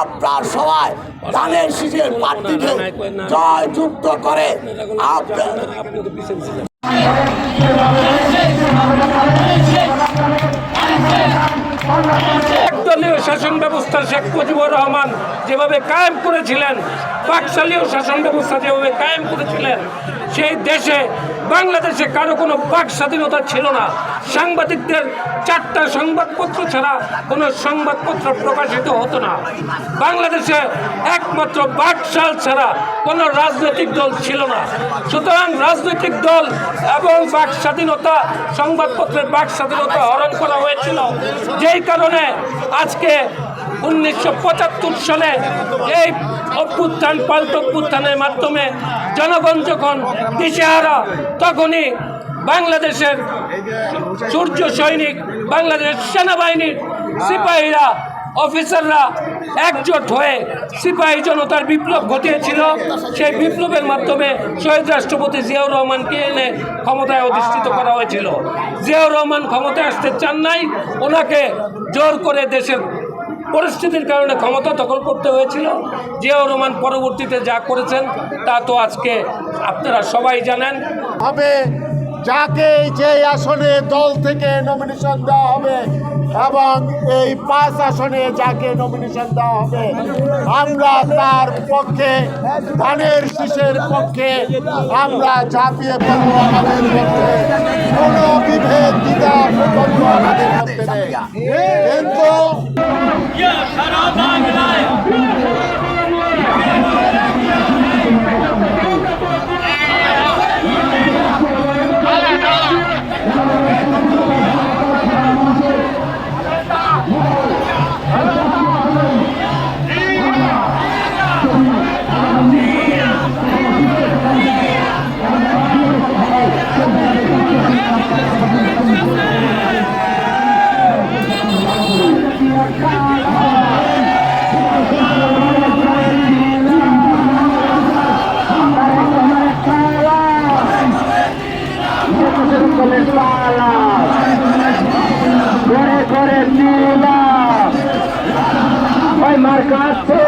আপনার সবাই ধানের শীষের প্রার্থীকে জয় যুক্ত করে আপনার একদলীয় শাসন ব্যবস্থা শেখ মুজিবুর রহমান যেভাবে কায়েম করেছিলেন, বাকশালীয় শাসন ব্যবস্থা যেভাবে কায়েম করেছিলেন, সেই দেশে, বাংলাদেশে কারও কোনো বাক স্বাধীনতা ছিল না। সাংবাদিকদের চারটা সংবাদপত্র ছাড়া কোনো সংবাদপত্র প্রকাশিত হতো না। বাংলাদেশে একমাত্র বাকশাল ছাড়া কোনো রাজনৈতিক দল ছিল না। সুতরাং রাজনৈতিক দল এবং বাক স্বাধীনতা, সংবাদপত্রের বাক স্বাধীনতা হরণ করা হয়েছিল। যেই কারণে আজকে উনিশশো পঁচাত্তর সালে এই অভ্যুত্থান, পাল্ট অভ্যুত্থানের মাধ্যমে জনগণ যখন দিশেহারা, তখনই বাংলাদেশের সূর্য সৈনিক, বাংলাদেশ সেনাবাহিনীর সিপাহীরা অফিসাররা একজোট হয়ে সিপাহী জনতার বিপ্লব ঘটিয়েছিল। সেই বিপ্লবের মাধ্যমে শহীদ রাষ্ট্রপতি জিয়াউর রহমানকে এনে ক্ষমতায় অধিষ্ঠিত করা হয়েছিল। জিয়াউর রহমান ক্ষমতায় আসতে চান নাই, ওনাকে জোর করে দেশের পরিস্থিতির কারণে ক্ষমতা দখল করতে হয়েছিল। জিয়াউর রহমান পরবর্তীতে যা করেছেন, তা তো আজকে আপনারা সবাই জানেন। হবে যাকে যে আসনে দল থেকে নমিনেশন দেওয়া হবে এবং এই পাঁচ আসনে যাকে নমিনেশন দেওয়া হবে, আমরা তার পক্ষে, ধানের শীষের পক্ষে, আমরা ঝাঁপিয়ে পড়ব আমাদের মধ্যে কোনো বিভেদ দ্বিধা প্রবন্ধ আমাদের মধ্যে নেই। করে করে নিলাম ওই মার কাছে